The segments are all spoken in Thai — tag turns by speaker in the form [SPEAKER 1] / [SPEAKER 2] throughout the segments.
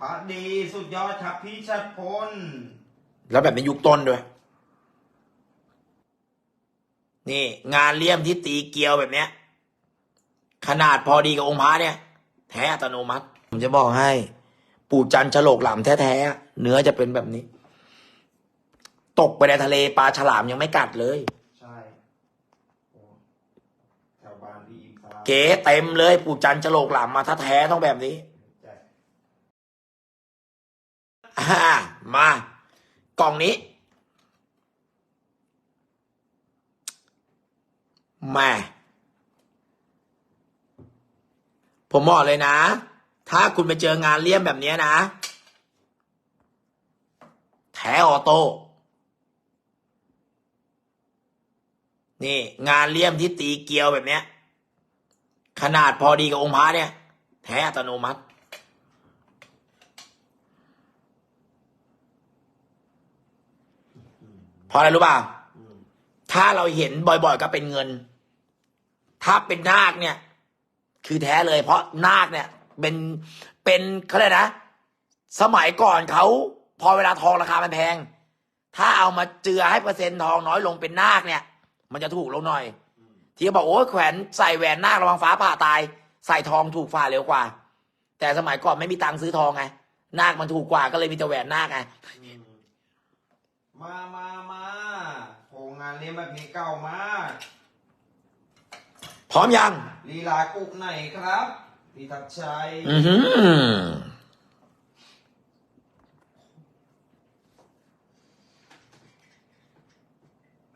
[SPEAKER 1] พระดีสุดยอดครับพี่ชัดพล
[SPEAKER 2] แล้วแบบในยุคต้นด้วย นี่ งานเลี่ยมที่ตีเกลียวแบบเนี้ย ขนาดพอดีกับองค์พระเนี่ย แท้อัตโนมัติ ผมจะบอกให้ ปู่จันทร์ฉลกหลำแท้ๆ เนื้อจะเป็นแบบนี้ ตกไปในทะเลปลาฉลามยังไม่กัดเลย
[SPEAKER 1] ใช่โอ้แถวบ้านพี่อิมฟ้า
[SPEAKER 2] เก๋เต็มเลย ปู่จันทร์ฉลกหลำมาถ้าแท้ต้องแบบนี้ อ่า มากล่องนี้ม่ผมบอกเลยนะ ถ้าคุณไปเจองานเลี่ยมแบบนี้นะแทออโต้ นี่ งานเลี่ยมที่ตีเกลียวแบบเนี้ย ขนาดพอดีกับองค์พระเนี่ยแทอัตโนมัติ เพราะอะไรรู้เปล่าถ้าเราเห็นบ่อยๆก็เป็นเงิน ถ้าเป็นนาคเนี่ย คือแท้เลย เพราะนาคเนี่ย เป็นเป็นเขาเรียกนะ สมัยก่อนเขาพอเวลาทองราคามันแพง ถ้าเอามาเจือให้เปอร์เซ็นต์ทองน้อยลงเป็นนาคเนี่ย มันจะถูกลงหน่อย ที่เขาบอกโอ้แขวนใส่แหวนนาคระวังฟ้าผ่าตาย ใส่ทองถูกฝ่าเร็วกว่า แต่สมัยก่อนไม่มีตังค์ซื้อทองไงนาคมันถูกกว่าก็เลยมีแต่แหวนนาคไง
[SPEAKER 1] มามามา งานเลี้ยงแบบนี้เก่ามาก
[SPEAKER 2] พร้อมยัง
[SPEAKER 1] ลีลากุกไหนครับ พี่ทับชัย
[SPEAKER 2] อือหือ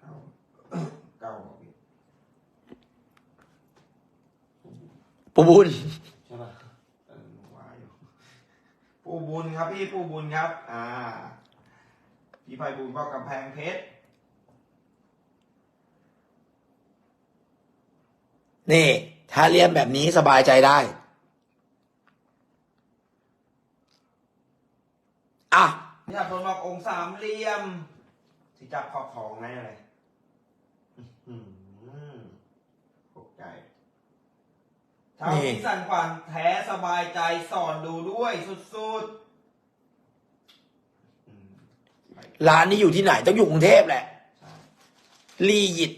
[SPEAKER 1] เก่าเก่าเหรอพี่
[SPEAKER 2] ปูบุญ
[SPEAKER 1] ใช่ป่ะเออว่าอยู่ปู่บุญครับพี่ปู่บุญครับ อ่า พี่ไพบุญก็กำแพงเพชร
[SPEAKER 2] นี่ ถ้าเลี่ยมแบบนี้สบายใจได้ อะ
[SPEAKER 1] พี่ทับพลบอกองค์สามเหลี่ยมที่จับขอบทองไงอะไรอื้อหือตกใจชาว
[SPEAKER 2] นี่
[SPEAKER 1] พิสันขวัญแท้สบายใจสอนดูด้วยสุดๆอืม
[SPEAKER 2] ร้านนี้อยู่ที่ไหน ต้องอยู่กรุงเทพแหละ
[SPEAKER 1] ใช่
[SPEAKER 2] ลียิต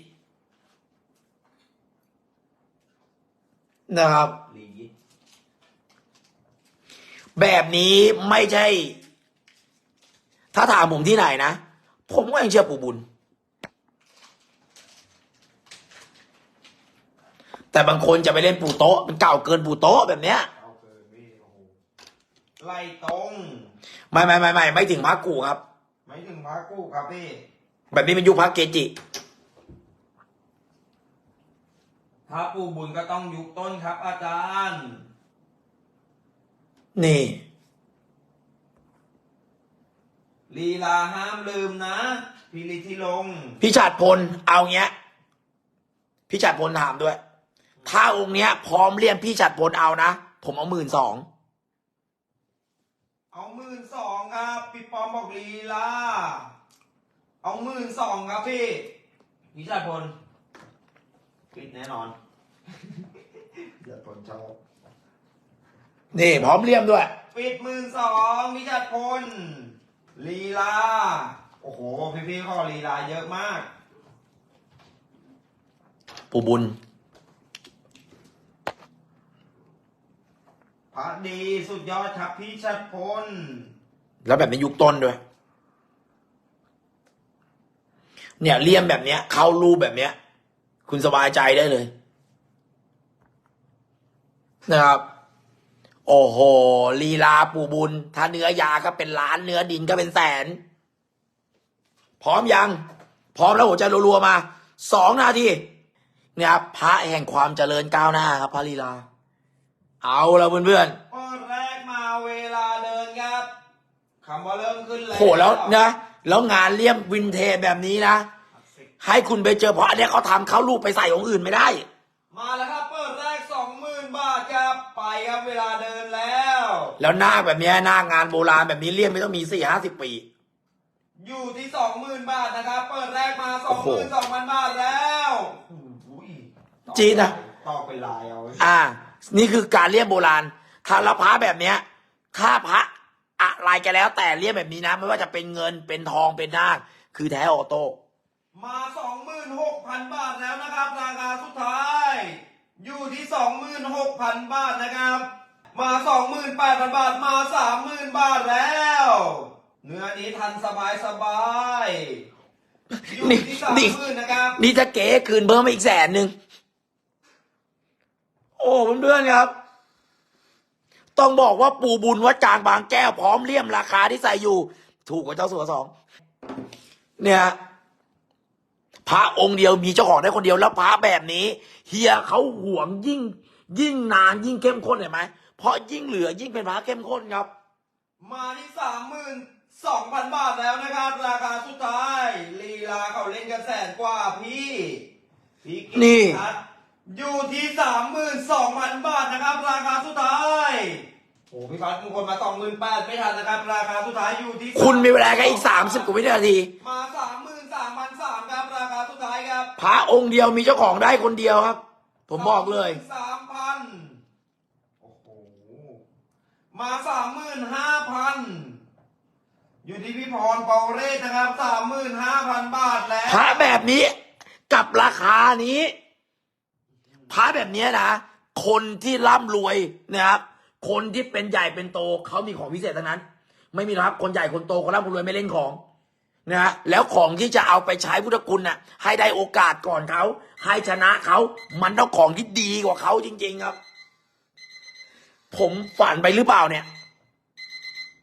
[SPEAKER 2] นะครับ
[SPEAKER 1] ลียิต
[SPEAKER 2] แบบนี้ไม่ใช่ ถ้าถามผมที่ไหนนะ ผมก็ยังเชื่อปู่บุญ แต่บางคนจะไปเล่นปู่โต๊ะ มันเก่าเกินปู่โต๊ะแบบเนี้ย
[SPEAKER 1] เอาเกินพี่โอ้โหไล่ตรง
[SPEAKER 2] ไม่ไม่ไม่ไม่ไม่ถึงพระกูครับ
[SPEAKER 1] ไม่ถึงพระกู้ครับพี่
[SPEAKER 2] แบบนี้เป็นยุคพระเกจิ
[SPEAKER 1] ถ้าปู่บุญก็ต้องยุคต้นครับ อาจารย์
[SPEAKER 2] นี่
[SPEAKER 1] ลีลาห้ามลืมนะพิริธิลงค์
[SPEAKER 2] พี่ฉัดพล เอาเงี้ย พี่ฉัดพลถามด้วย ถ้าองค์เนี้ย พร้อมเลี่ยมพี่ฉัดพลเอานะ ผมเอาหมื่นสอง
[SPEAKER 1] เอาหมื่นสองครับพี่ปอมบอกลีลา เอาหมื่นสองครับพี่พิชาพล ปิดแน่นอนพิชาพลชอบ
[SPEAKER 2] นี่พร้อมเลี่ยมด้วย
[SPEAKER 1] ปิดหมื่นสองพิชาพลลีลา โอ้โห พี่ๆเขาลีลาเยอะมาก
[SPEAKER 2] ปู่บุญ
[SPEAKER 1] พระดีสุดยอดครับพี่ชัดพล
[SPEAKER 2] แล้วแบบในยุคต้นด้วย เนี่ยเลี่ยมแบบเนี้ย เข้ารูปแบบเนี้ย คุณสบายใจได้เลย นะครับ โอ้โหลีลาปู่บุญ ถ้าเนื้อยาก็เป็นล้านเนื้อดินก็เป็นแสน พร้อมยัง พร้อมแล้วหัวใจรัวๆมาสองนาทีเนี่ยครับพระแห่งความเจริญก้าวหน้าครับ พระลีลา เอาละเพื่อนๆ
[SPEAKER 1] เปิดแรกมาเวลาเดินครับคำว่าเริ่มขึ้นแล้ว
[SPEAKER 2] โหแล้วนะ แล้วงานเลี่ยมวินเทจแบบนี้นะ ให้คุณไปเจอเพราะอันเนี้ยเขาทำเขารูปไปใส่ของอื่นไม่ได้
[SPEAKER 1] มาแล้วครับเปิดแรกสองหมื่นบาทครับไปครับเวลาเดินแล้ว
[SPEAKER 2] แล้วหน้าคแบบเนี้ยหน้างานโบราณแบบนี้เลี่ยมไม่ต้องมีสี่ห้าสิบปี
[SPEAKER 1] อยู่ที่สองหมื่นบาทนะครับ เปิดแรกมาสอ
[SPEAKER 2] โอ้
[SPEAKER 1] ง
[SPEAKER 2] โห
[SPEAKER 1] หมื่นสองพันบาทแล้วอุ้ย
[SPEAKER 2] จี๊ดนะ
[SPEAKER 1] ตอกเป็นลายเอา
[SPEAKER 2] อ่า นี่คือการเลี่ยมโบราณถ้าละพระแบบเนี้ยค่าพระก็แล้วแต่เลี่ยมแบบนี้นะ ไม่ว่าจะเป็นเงินเป็นทองเป็นนาคคือแท้ออโต้
[SPEAKER 1] มาสองหมื่นหกพันบาทแล้วนะครับ ราคาสุดท้าย อยู่ที่สองหมื่นหกพันบาทนะครับ มาสองหมื่นแปดพันบาทมาสามหมื่นบาทแล้ว เนื้อนี้ทันสบายสบายอยู่
[SPEAKER 2] นี่
[SPEAKER 1] ที่สาม
[SPEAKER 2] นี่
[SPEAKER 1] หมื่นนะครับ
[SPEAKER 2] นี่ถ้าเก๋คืนเพิ่มมาอีกแสนหนึ่งโอ้เพื่อนๆครับ ต้องบอกว่าปูบุญวัดกลางบางแก้วพร้อมเลี่ยมราคาที่ใส่อยู่ ถูกกว่าเจ้าสัวสองเนี่ย พระองค์เดียวมีเจ้าของได้คนเดียวแล้วพระแบบนี้ เฮียเขาหวงยิ่ง ยิ่งนานยิ่งเข้มข้นเห็นไหมเพราะยิ่งเหลือยิ่งเป็นพระเข้มข้นครับ
[SPEAKER 1] มาที่สามหมื่นสองพันบาทแล้วนะครับ ราคาสุดท้ายลีลาเขาเล่นกันแสนกว่าพี่พี่กิ๊ก
[SPEAKER 2] นี่
[SPEAKER 1] ครับอยู่ที่สามหมื่นสองพันบาทนะครับ ราคาสุดท้ายโอ้พี่พัดมงคลมาสองหมื่นแปดไม่ทันนะครับ ราคาสุดท้ายอยู่ที่
[SPEAKER 2] คุณมีเวลาแค่อีกสามสิบกว่าวินาที
[SPEAKER 1] มาสามหมื่นสาม
[SPEAKER 2] พระองค์เดียวมีเจ้าของได้คนเดียวครับ ผมบอกเลย
[SPEAKER 1] สามพันโอ้โหมาสามหมื่นห้าพันอยู่ที่พี่พรเปาเรศนะครับสามหมื่นห้าพันบาทแล้ว
[SPEAKER 2] พระแบบนี้กับราคานี้พระแบบเนี้ยนะคนที่ร่ำรวยนะครับ คนที่เป็นใหญ่เป็นโตเขามีของพิเศษทั้งนั้น ไม่มีหรอกครับคนใหญ่คนโตคนร่ำคนรวยไม่เล่นของ นะฮะแล้วของที่จะเอาไปใช้พุทธคุณน่ะ ให้ได้โอกาสก่อนเขาให้ชนะเขามันต้องของที่ดีกว่าเขาจริง ๆครับ ผมฝันไปหรือเปล่าเนี่ย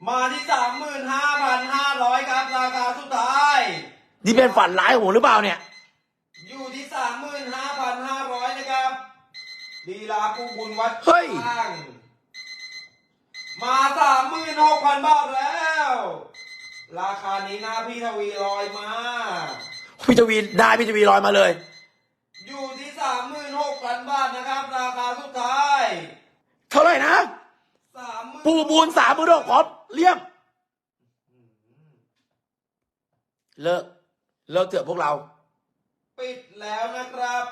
[SPEAKER 1] มาที่สามหมื่นห้าพันห้าร้อยครับราคาสุดท้าย
[SPEAKER 2] นี่เป็นฝันร้ายของผมหรือเปล่าเนี่ย
[SPEAKER 1] อยู่ที่สามหมื่นห้าพันห้าร้อยนะครับลีลาปูบุญวัด
[SPEAKER 2] เฮ้ย
[SPEAKER 1] ข้างมาสามหมื่นหกพันบาทแล้ว ราคานี้นะพี่ทวีลอยมา
[SPEAKER 2] พี่ทวีได้พี่ทวีลอยมาเลย
[SPEAKER 1] อยู่ที่สามหมื่นหกพันบาทนะครับ ราคาสุดท้าย
[SPEAKER 2] เท่าไหร่นะ
[SPEAKER 1] สามหมื่น
[SPEAKER 2] ปูบูนสามมือดอกพร้อมเลี่ยม เลิก เลิกเถอะพวกเรา
[SPEAKER 1] ปิดแล้วนะครับ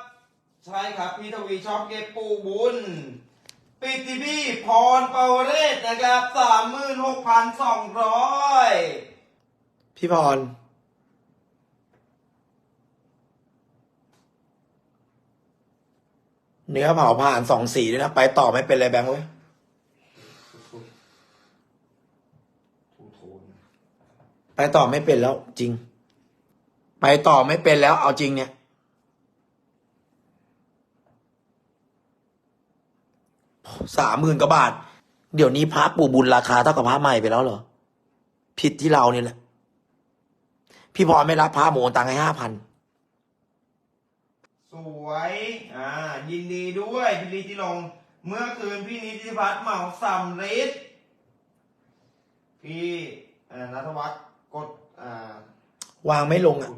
[SPEAKER 1] ใช่ครับ พี่ทวีชอบเก็บปูบุญปิดที่พี่พรเปาวเรศนะครับสามหมื่นหกพันสองร้อย
[SPEAKER 2] พี่พร เนื้อเผาผ่านสองสีด้วยนะ ไปต่อไม่เป็นเลยแบงค์เว้ยไปต่อไม่เป็นแล้ว จริง ไปต่อไม่เป็นแล้ว เอาจริงเนี่ยสามหมื่นกว่าบาท เดี๋ยวนี้พระปู่บุญราคาเท่ากับพระใหม่ไปแล้วเหรอ ผิดที่เราเนี่ยแหละ พี่พรไม่รับพระหมูตังค์ให้ห้าพัน
[SPEAKER 1] สวยอ่ายินดีด้วยพี่ลิติลง เมื่อคืนพี่นิติพัฒน์เหมาสำริดพี่เอ่อนัทวัฒน์กดอ่า
[SPEAKER 2] วางไม่ลงอะ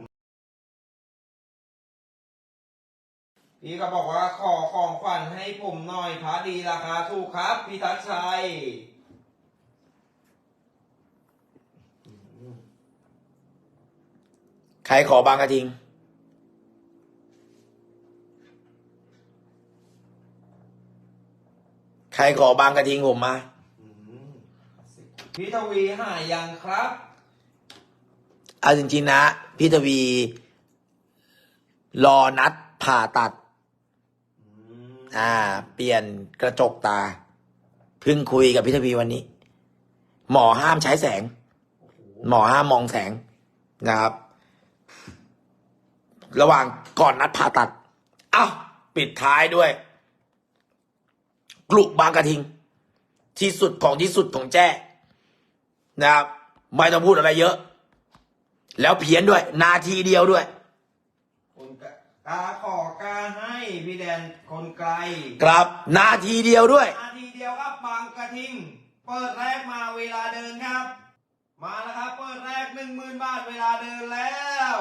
[SPEAKER 1] พี่ก็บอกว่าขอของขวัญให้ผมหน่อยพระดีราคาถูกครับ พี่ทักษ์ชัย
[SPEAKER 2] ใครขอบางกระทิง ใครขอบางกระทิงผมมา
[SPEAKER 1] อืมพี่ทวีหายยังครับ
[SPEAKER 2] เอาจริงๆนะพี่ทวี รอนัดผ่าตัด
[SPEAKER 1] อืม
[SPEAKER 2] อ่า เปลี่ยนกระจกตา เพิ่งคุยกับพี่ทวีวันนี้ หมอห้ามใช้แสง
[SPEAKER 1] โอ้โห
[SPEAKER 2] หมอห้ามมองแสงนะครับ ระหว่างก่อนนัดผ่าตัด เอ้า ปิดท้ายด้วย กลุบางกระทิง ที่สุดของที่สุดของแจ้นะครับไม่ต้องพูดอะไรเยอะ แล้วเพี้ยนด้วย นาทีเดียวด้วย
[SPEAKER 1] คนกะกาขอกาให้พี่แดนคนไกล
[SPEAKER 2] ครับ นาทีเดียวด้วย
[SPEAKER 1] นาทีเดียวครับบางกระทิง เปิดแรกมาเวลาเดินครับ มาแล้วครับ เปิดแรกหนึ่งหมื่นบาทเวลาเดินแล้ว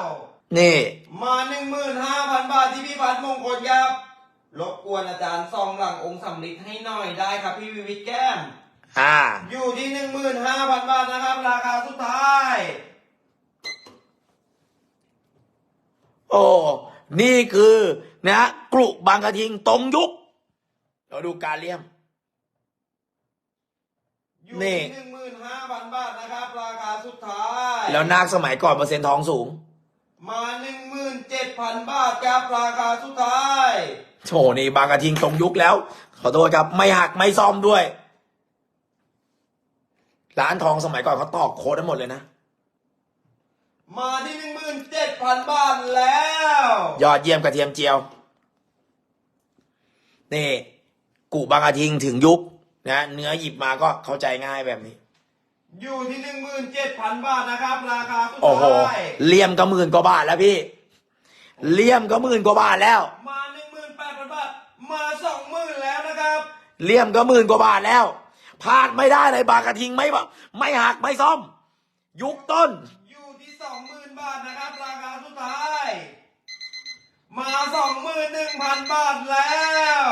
[SPEAKER 2] นี่
[SPEAKER 1] มาหนึ่งหมื่นห้าพันบาทที่พี่พัฒน์มงคลครับรบกวนอาจารย์ซองหลังองค์สำลิดให้หน่อยได้ครับพี่วิวิทย์แก้ม
[SPEAKER 2] อ่า
[SPEAKER 1] อยู่ที่หนึ่งหมื่นห้าพันบาทนะครับ ราคาสุดท้าย
[SPEAKER 2] โอ้นี่คือนะฮะกลุบางกระทิงตรงยุคเราดูการเลี่ยม
[SPEAKER 1] อยู่
[SPEAKER 2] นี่
[SPEAKER 1] ที่หนึ่งหมื่นห้าพันบาทนะครับ ราคาสุดท้าย
[SPEAKER 2] แล้วนาคสมัยก่อนเปอร์เซ็นต์ทองสูง
[SPEAKER 1] มาหนึ่งหมื่นเจ็ดพันบาทครับราคาสุดท้าย
[SPEAKER 2] โถนี่บางกระทิงตรงยุคแล้ว ขอโทษครับ ไม่หักไม่ซ่อมด้วย ร้านทองสมัยก่อนเขาตอกโค้ดได้หมดเลยนะ
[SPEAKER 1] มาที่หนึ่งหมื่นเจ็ดพันบาทแล้ว
[SPEAKER 2] ยอดเยี่ยมกระเทียมเจียว นี่ กูบางกระทิงถึงยุคนะเนื้อหยิบมาก็เข้าใจง่ายแบบนี้
[SPEAKER 1] อยู่ที่หนึ่งหมื่นเจ็ดพันบาทนะครับ ราคาสุด
[SPEAKER 2] โอ้โห
[SPEAKER 1] ท้าย
[SPEAKER 2] เลี่ยมก็หมื่นกว่าบาทแล้วพี่ เลี่ยมก็หมื่นกว่าบาทแล้ว
[SPEAKER 1] มาหนึ่งหมื่นแปดพันบาท มาสองหมื่นแล้วนะครับ
[SPEAKER 2] เลี่ยมก็หมื่นกว่าบาทแล้วพลาดไม่ได้เลยบางกระทิงไม่บไม่หักไม่ซ่อม ยุคต้น
[SPEAKER 1] อยู่ที่สองหมื่นบาทนะครับ ราคาสุดท้าย มาสองหมื่นหนึ่งพันบาทแล้ว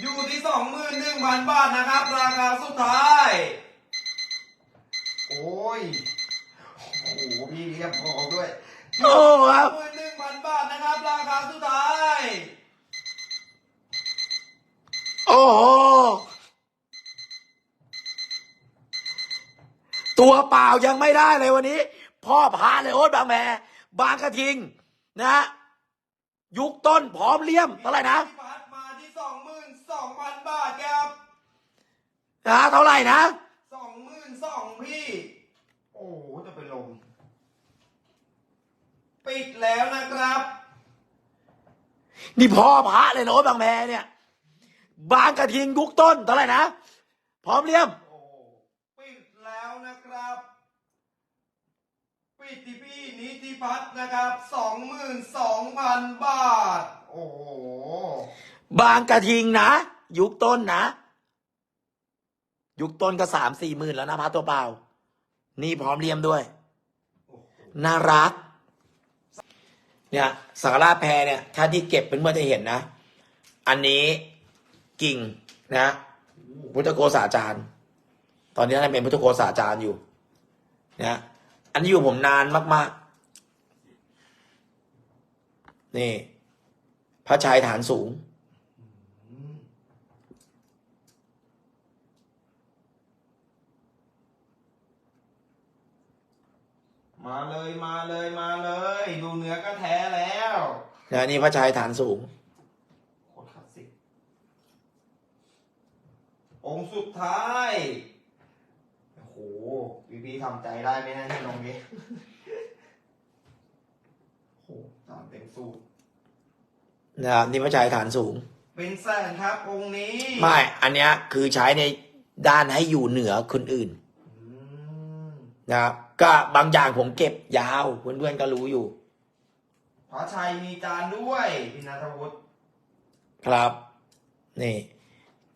[SPEAKER 1] อยู่ที่สองหมื่นหนึ่งพันบาทนะครับ ราคาสุดท้าย โอ้ยโอ้โหพี่เรียบพอด้วย
[SPEAKER 2] โอ้ครับ
[SPEAKER 1] หมื่นหนึ่งพันบาทนะครับ ราคาสุดท้าย
[SPEAKER 2] โอ้โหตัวเปล่ายังไม่ได้เลยวันนี้ พ่อพาเลยโอ๊ตบางแมบางกระทิง นะ ยุคต้นพร้อมเลี่ยมเท่าไหร่นะ
[SPEAKER 1] องพันบาทครับ
[SPEAKER 2] นะเท่าไหร่นะ
[SPEAKER 1] สองหมื่นสองพี่ โอ้โหจะเป็นลม ปิดแล้วนะครับ
[SPEAKER 2] นี่พ่อพระเลยนะโอ๊ตบางแมเนี่ย บางกระทิงยุคต้นเท่าไหร่นะ พร้อมเลี่ยม
[SPEAKER 1] โอ้ปิดแล้วนะครับ ปิดที่พี่นิติพัฒน์นะครับสองหมื่นสองพันบาท โอ้โห
[SPEAKER 2] บางกระทิงนะ ยุคต้นนะ ยุคต้นก็สามสี่หมื่นแล้วนะพระตัวเปล่า นี่พร้อมเลียมด้วย น่ารัก เนี่ยสังฆราแพรเนี่ย ถ้าที่เก็บเป็นเมื่อจะเห็นนะ อันนี้กิ่งนะพุทธโกษาจารย์ ตอนนี้ท่านเป็นพุทธโกษาจารย์อยู่นะอันนี้อยู่ผมนานมาก ๆ นี่ พระชายฐานสูง
[SPEAKER 1] มาเลยมาเลยมาเลย ดูเนื้อก็แท้แล้ว
[SPEAKER 2] นะนี่พระชายฐานสูง
[SPEAKER 1] โคตรคลาสสิกองค์สุดท้ายโอ้โหพี่พี่ทำใจได้ไหมนะที่ตรงนี้โอ้โหตามเต็มสูตร
[SPEAKER 2] นะครับนี่พระชายฐานสูง
[SPEAKER 1] เป็นแสนครับองค์นี้
[SPEAKER 2] ไม่ อันเนี้ยคือใช้ในด้านให้อยู่เหนือคนอื่น
[SPEAKER 1] อืม
[SPEAKER 2] นะครับ ก็บางอย่างผมเก็บยาวเพื่อนๆก็รู้อยู่
[SPEAKER 1] พระชัยมีจานด้วยพี่นัทวุฒิ
[SPEAKER 2] ครับ นี่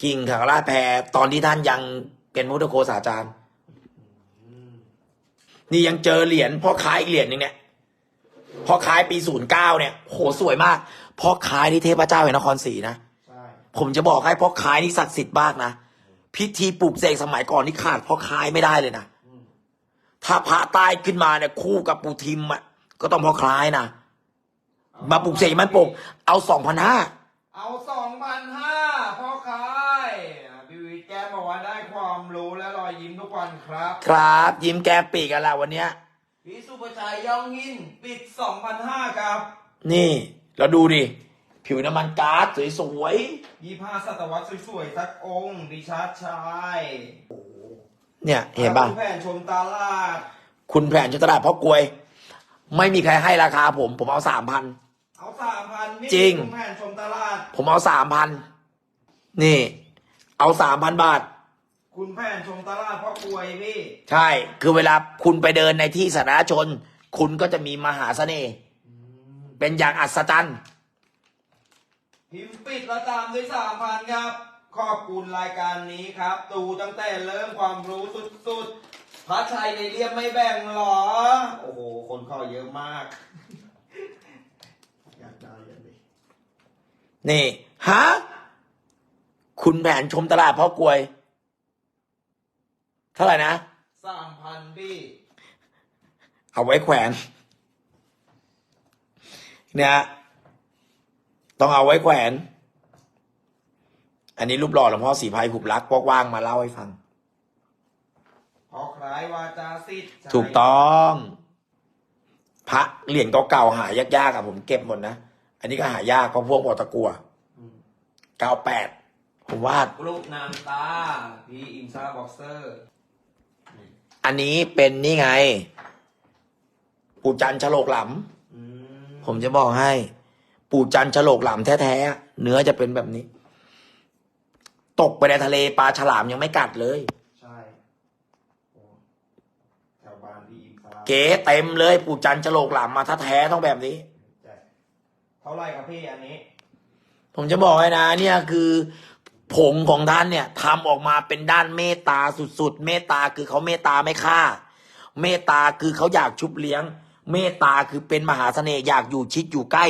[SPEAKER 2] กิ่งขังราชแพรตอนที่ท่านยังเป็นพุทธโคสาจารย์
[SPEAKER 1] อืม
[SPEAKER 2] นี่ยังเจอเหรียญพ่อค้ายอีกเหรียญหนึ่งเนี่ยพ่อค้ายปีศูนย์เก้าเนี่ยโหสวยมากพ่อค้ายนี่เทพเจ้าแห่งนครศรีนะ
[SPEAKER 1] ใช่
[SPEAKER 2] ผมจะบอกให้พ่อค้ายนี่ศักดิ์สิทธิ์มากนะพิธีปลูกเสกสมัยก่อนนี่ขาดพ่อค้ายไม่ได้เลยนะ
[SPEAKER 1] อืม
[SPEAKER 2] ถ้าพระตายขึ้นมาเนี่ยคู่กับปู่ทิมอะก็ต้องพ่อคล้ายนะมาปลูกเสกมันปลูกเอาสองพันห้า
[SPEAKER 1] เอาสองพันห้าพ่อขายอะพี่วิทย์แกบอกว่าได้ความรู้และรอยยิ้มทุกวันครับ
[SPEAKER 2] ครับ ยิ้มแก้มปีกกันละวันเนี้ย
[SPEAKER 1] พี่สุภชัยยองหินปิดสองพันห้าครับ
[SPEAKER 2] นี่ เราดูดิ ผิวน้ำมันก๊าซสวย
[SPEAKER 1] ยี่ห้าศตวรรษสวยๆสักองค์ดิชาร์ดชาย
[SPEAKER 2] ๆ เนี่ยเห็นป่ะ
[SPEAKER 1] คุณแผนชมตลาด
[SPEAKER 2] คุณแผนชนตลาดพ่อกลวย ไม่มีใครให้ราคาผม ผมเอาสามพัน
[SPEAKER 1] เอาสามพัน
[SPEAKER 2] จริง
[SPEAKER 1] คุณแผนชมตลาด
[SPEAKER 2] ผมเอาสามพันนี่ เอาสามพันบาท
[SPEAKER 1] คุณแผนชมตลาดพ่อกลวยพี่
[SPEAKER 2] ใช่ คือเวลาคุณไปเดินในที่สาธารณชน คุณก็จะมีมหาเสน่ห์เป็นอย่างอัศจรรย์
[SPEAKER 1] พิมพ์ปิดแล้วตามด้วยสามพันครับ ขอบคุณรายการนี้ครับ ดูตั้งแต่เริ่มความรู้สุดๆพระชัยในเรียมไม่แบ่งหรอ โอ้โห คนเข้าเยอะมาก อยากได้ยังไง
[SPEAKER 2] นี่ฮะคุณแผนชมตลาดพ่อกลวย เท่าไหร่นะ
[SPEAKER 1] สามพันพี่
[SPEAKER 2] เอาไว้แขวนเนี่ยต้องเอาไว้แขวน อันนี้รูปหล่อหลวงพ่อสีภัยขุบรักพวกว่างมาเล่าให้ฟัง
[SPEAKER 1] พอคล้ายวาจาสิทธิ์ใจ
[SPEAKER 2] ถูกต้อง พระเหรียญเก่าๆหายากๆอะผมเก็บหมดนะ อันนี้ก็หายากเพราะพวกบอตะกัว
[SPEAKER 1] อืม
[SPEAKER 2] เก้าแปดผมวาด
[SPEAKER 1] รูปนางตา พี่อิมซ่าบ็อกเซอร์
[SPEAKER 2] อันนี้เป็นนี่ไง ปู่จันทร์ฉลกหล
[SPEAKER 1] อืมำ
[SPEAKER 2] ผมจะบอกให้ ปู่จันทร์ฉลกหลำแท้ๆ เนื้อจะเป็นแบบนี้ ตกไปในทะเลปลาฉลามยังไม่กัดเลย
[SPEAKER 1] ใช่โอ้แถวบ้านพี่อิมซ่า
[SPEAKER 2] เก๋เต็มเลยปู่จันทร์ฉลกหลำมาถ้าแท้ต้องแบบนี้
[SPEAKER 1] ใช่เท่าไหร่ครับพี่อันนี้
[SPEAKER 2] ผมจะบอกให้นะ เนี่ยคือผงของท่านเนี่ยทำออกมาเป็นด้านเมตตาสุดๆ เมตตาคือเขาเมตตาไม่ฆ่า เมตตาคือเขาอยากชุบเลี้ยง เมตตาคือเป็นมหาเสน่ห์อยากอยู่ชิดอยู่ใกล้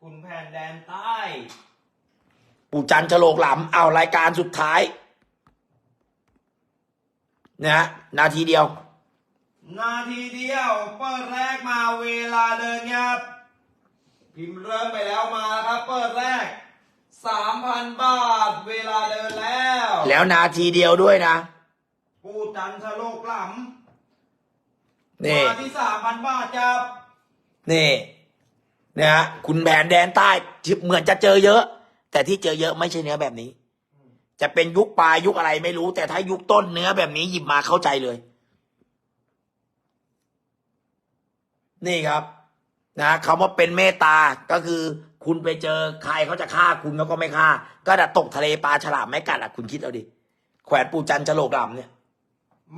[SPEAKER 1] คุณแผ่นแดนใต้
[SPEAKER 2] ปู่จันทร์ฉลกหลำเอารายการสุดท้ายนะฮะนาทีเดียว
[SPEAKER 1] นาทีเดียวเปิดแรกมาเวลาเดินครับ พิมพ์เริ่มไปแล้วมาครับ เปิดแรกสามพันบาท เวลาเดินแล้ว
[SPEAKER 2] แล้วนาทีเดียวด้วยนะ
[SPEAKER 1] ปูจันทะโลกหล
[SPEAKER 2] นี่ำ
[SPEAKER 1] มาที่สามพันบาทครับ
[SPEAKER 2] นี่นะฮะคุณแผนแดนใต้ที่เหมือนจะเจอเยอะ แต่ที่เจอเยอะไม่ใช่เนื้อแบบนี้ จะเป็นยุคปลายยุคอะไรไม่รู้ แต่ถ้ายุคต้นเนื้อแบบนี้หยิบมาเข้าใจเลย นี่ครับ นะคำว่าเป็นเมตตาก็คือ คุณไปเจอใครเขาจะฆ่าคุณเขาก็ไม่ฆ่า ก็ดัดตกทะเลปลาฉลามไม่กัดอะคุณคิดเอาดิแขวนปูจันทร์ฉลกดำเนี่ย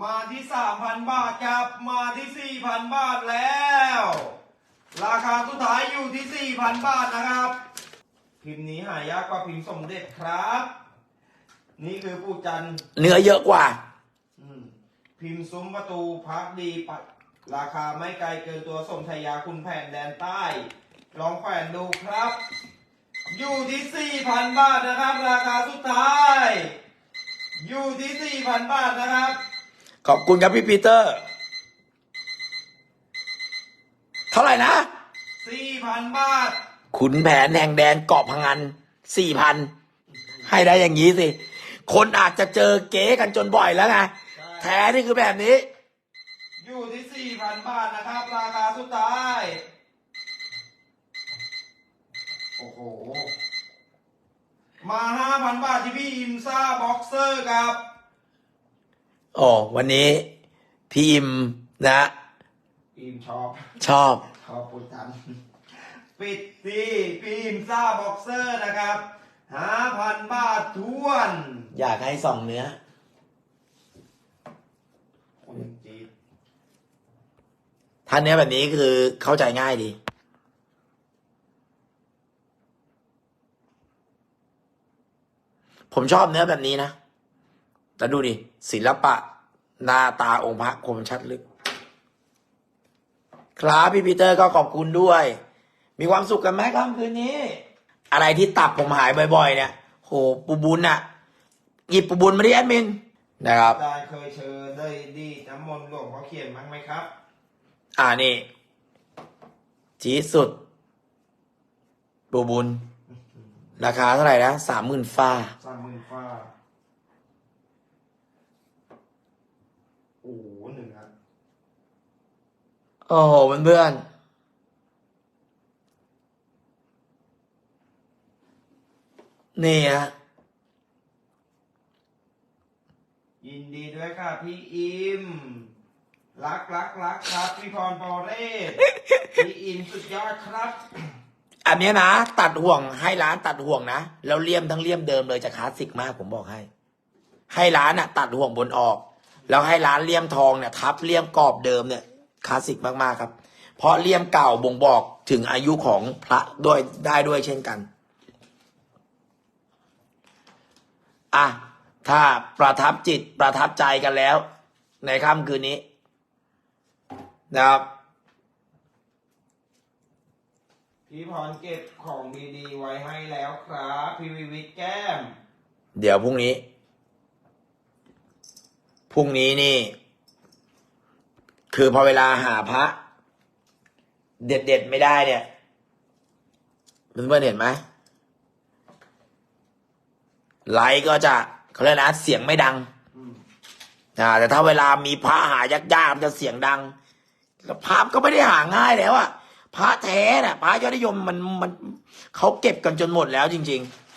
[SPEAKER 1] มาที่สามพันบาทครับ มาที่สี่พันบาทแล้ว ราคาสุดท้ายอยู่ที่สี่พันบาทนะครับ พิมพ์นี้หายากกว่าพิมพ์สมเด็จครับ นี่คือปูจันทร์
[SPEAKER 2] เนื้อเยอะกว่า
[SPEAKER 1] อืมพิมพ์ซุ้มประตูพักดีปัดราคาไม่ไกลเกินตัวสมชายาคุณแผ่นแดนใต้ ลองแขวนดูครับ อยู่ที่สี่พันบาทนะครับ ราคาสุดท้าย อยู่ที่สี่พันบาทนะครับ
[SPEAKER 2] ขอบคุณครับพี่ปีเตอร์ เท่าไหร่นะ
[SPEAKER 1] สี่พันบาท
[SPEAKER 2] ขุนแผนแห่งแดนเกาะพังงานสี่พันให้ได้อย่างนี้สิ คนอาจจะเจอเก๋กันจนบ่อยแล้วไงแท้นี่คือแบบนี้
[SPEAKER 1] อยู่ที่สี่พันบาทนะครับ ราคาสุดท้าย โอ้โห มาห้าพันบาทที่พี่อิมซ่าบ็อกเซอร์ครับ
[SPEAKER 2] โอ้วันนี้พี่อิมนะ
[SPEAKER 1] อิมชอบ
[SPEAKER 2] ชอบ
[SPEAKER 1] ขอบคุณทัน ปิดที่พีมซ่าบ็อกเซอร์นะครับหาพันบาททวน
[SPEAKER 2] อยากให้ส่องเนื้อ
[SPEAKER 1] คนจีน
[SPEAKER 2] ถ้าเนื้อแบบนี้คือเข้าใจง่ายดี ผมชอบเนื้อแบบนี้นะ แต่ดูดิศิลปะหน้าตาองค์พระคมชัดลึก ครับพี่ปีเตอร์ก็ขอบคุณด้วย มีความสุขกันไหมค่ำคืนนี้ อะไรที่ตับผมหายบ่อยๆ เนี่ย โหปูบุญอะหยิบปูบุญมาดิแอดมินนะครับ
[SPEAKER 1] ได้เคยเชิญได้ดีน้ำมนต์หลวงเขาเขียนมั้งไหมครับ
[SPEAKER 2] อ่านี่จีดสุดปูบุญ ราคาเท่าไหร่นะสามหมื่นฟ้า
[SPEAKER 1] สามหมื่นฟ้าโอ้โหหนึ่งครับ
[SPEAKER 2] โอ้โหเพื่อนๆ นี่ฮะ
[SPEAKER 1] ยินดีด้วยค่ะพี่อิม รักรักรักครับ พี่พรปอเรศพี่อิมสุดยอดครับ
[SPEAKER 2] อันเนี้ยนะ ตัดห่วงให้ร้านตัดห่วงนะแล้วเลี่ยมทั้งเลี่ยมเดิมเลยจะคลาสสิกมากผมบอกให้ ให้ร้านอะ ตัดห่วงบนออก แล้วให้ร้านเลี่ยมทองเนี่ยทับเลี่ยมกรอบเดิมเนี่ยคลาสสิกมากๆครับ เพราะเลี่ยมเก่าบ่งบอกถึงอายุของพระด้วยได้ด้วยเช่นกัน อะถ้าประทับจิตประทับใจกันแล้ว ในค่ำคืนนี้ นะครับ
[SPEAKER 1] พี่พรเก็บของดีๆไว้ให้แล้วครับพี่วิวิทแก้ม
[SPEAKER 2] เดี๋ยวพรุ่งนี้ พรุ่งนี้นี่ คือพอเวลาหาพระ เด็ดๆไม่ได้เนี่ยเพื่อนๆเห็นไหม ไลฟ์ก็จะเขาเรียกนะเสียงไม่ดัง
[SPEAKER 1] อืม
[SPEAKER 2] อ่าแต่ถ้าเวลามีพระหายากๆมันจะเสียงดังแล้วพระก็ไม่ได้หาง่ายแล้วอะพระแท้น่ะพระยอดนิยมมันมันเขาเก็บกันจนหมดแล้วจริง ๆ